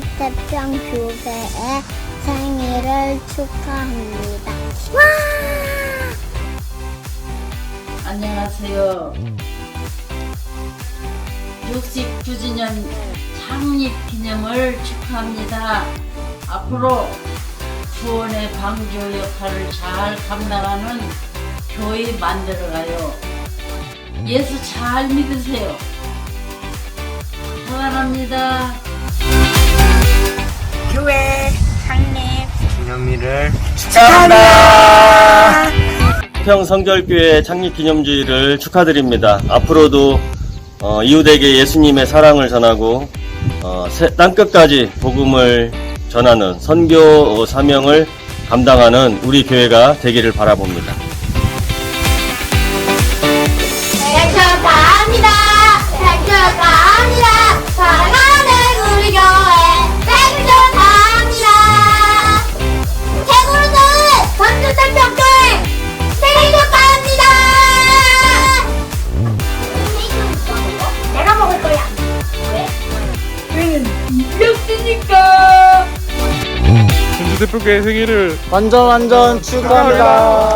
태평교회의 생일을 축하합니다. 와! 안녕하세요. 69주년 창립 기념을 축하합니다. 앞으로 구원의 방주 역할을 잘 감당하는 교회 만들어가요. 예수 잘 믿으세요. 사랑합니다. 교회 창립 기념일을 축하합니다. 평성결교회 창립기념주의를 축하드립니다. 앞으로도 어, 이웃에게 예수님의 사랑을 전하고 어, 세- 땅끝까지 복음을 전하는 선교 어, 사명을 감당하는 우리 교회가 되기를 바라봅니다. 전주대표교회 생일을 완전 완전 축하합니다.